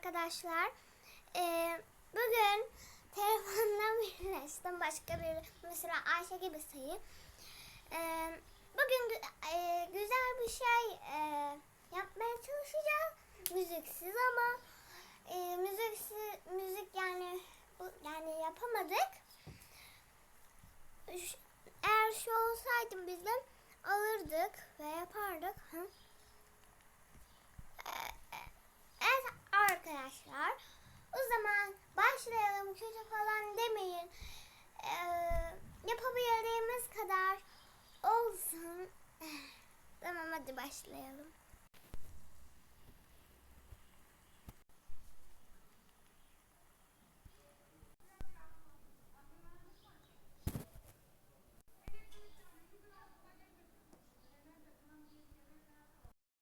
arkadaşlar. Ee, bugün telefondan birleştim. Başka bir mesela Ayşe gibi sayı. Ee, bugün e, güzel bir şey e, yapmaya çalışacağız. Müziksiz ama e, müziksiz, müzik yani yani yapamadık. Eğer şu olsaydım biz alırdık ve yapardık. Hı? falan kötü falan demeyin. Ee, yapabildiğimiz kadar olsun. tamam hadi başlayalım.